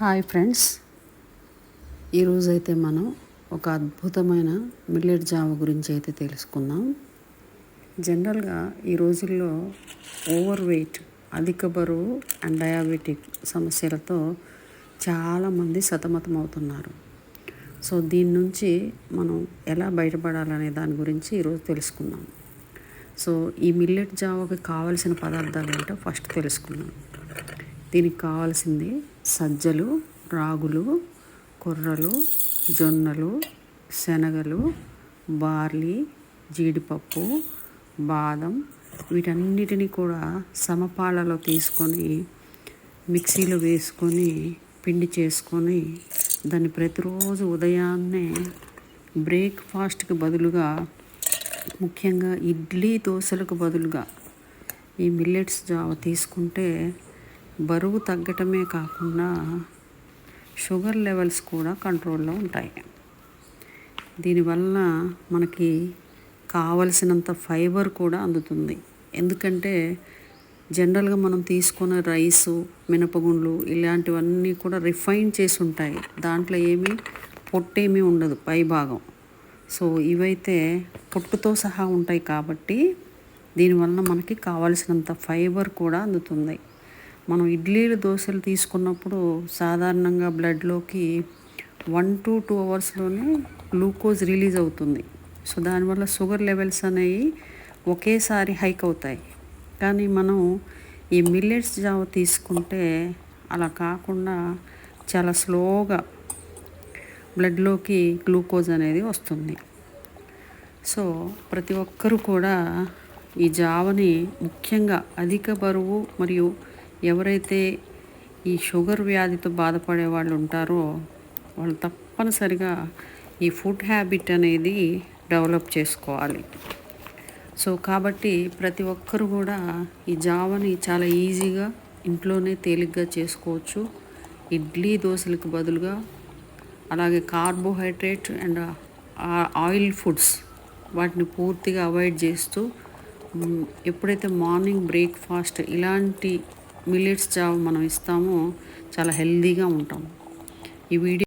Hi friends. ఈరోజైతే మనం ఒక అద్భుతమైన మిల్లెట్ జావ గురించి అయితే తెలుసుకుందాం. జనరల్గా ఈ రోజుల్లో ఓవర్ వెయిట్ అధిక బరువు అండ్ డయాబెటిక్ సమస్యలతో చాలామంది సతమతం అవుతున్నారు సో దీని నుంచి మనం ఎలా బయటపడాలనే దాని గురించి ఈరోజు తెలుసుకుందాం. సో ఈ మిల్లెట్ జావకి కావలసిన పదార్థాలు ఏంటో ఫస్ట్ తెలుసుకుందాం. దీనికి కావాల్సింది సజ్జలు రాగులు కొర్రలు జొన్నలు శనగలు బార్లీ జీడిపప్పు బాదం వీటన్నిటిని కూడా సమపాలలో తీసుకొని మిక్సీలో వేసుకొని పిండి చేసుకొని దాన్ని ప్రతిరోజు ఉదయాన్నే బ్రేక్ఫాస్ట్కి బదులుగా ముఖ్యంగా ఇడ్లీ దోశలకు బదులుగా ఈ మిల్లెట్స్ జావ తీసుకుంటే బరువు తగ్గటమే కాకుండా షుగర్ లెవెల్స్ కూడా కంట్రోల్లో ఉంటాయి. దీనివల్ల మనకి కావలసినంత ఫైబర్ కూడా అందుతుంది. ఎందుకంటే జనరల్గా మనం తీసుకున్న రైసు మినపగుండ్లు ఇలాంటివన్నీ కూడా రిఫైన్ చేసి ఉంటాయి. దాంట్లో ఏమీ పొట్టేమీ ఉండదు పై భాగం. సో ఇవైతే పొట్టుతో సహా ఉంటాయి కాబట్టి దీనివల్ల మనకి కావలసినంత ఫైబర్ కూడా అందుతుంది. మనం ఇడ్లీలు దోశలు తీసుకున్నప్పుడు సాధారణంగా బ్లడ్లోకి వన్ టు టూ అవర్స్లోనే గ్లూకోజ్ రిలీజ్ అవుతుంది. సో దానివల్ల షుగర్ లెవెల్స్ అనేవి ఒకేసారి హైక్ అవుతాయి. కానీ మనం ఈ మిల్లెట్స్ జావ తీసుకుంటే అలా కాకుండా చాలా స్లోగా బ్లడ్లోకి గ్లూకోజ్ అనేది వస్తుంది. సో ప్రతి ఒక్కరూ కూడా ఈ జావని ముఖ్యంగా అధిక బరువు మరియు ఎవరైతే ఈ షుగర్ వ్యాధితో బాధపడే వాళ్ళు ఉంటారో వాళ్ళు తప్పనిసరిగా ఈ ఫుడ్ హ్యాబిట్ అనేది డెవలప్ చేసుకోవాలి. సో కాబట్టి ప్రతి ఒక్కరు కూడా ఈ జావని చాలా ఈజీగా ఇంట్లోనే తేలిగ్గా చేసుకోవచ్చు. ఇడ్లీ దోశలకు బదులుగా అలాగే కార్బోహైడ్రేట్ అండ్ ఆయిల్ ఫుడ్స్ వాటిని పూర్తిగా అవాయిడ్ చేస్తూ ఎప్పుడైతే మార్నింగ్ బ్రేక్ఫాస్ట్ ఇలాంటి మిల్లెట్స్ జావ మనం ఇస్తామో చాలా హెల్దీగా ఉంటాం. ఈ వీడియో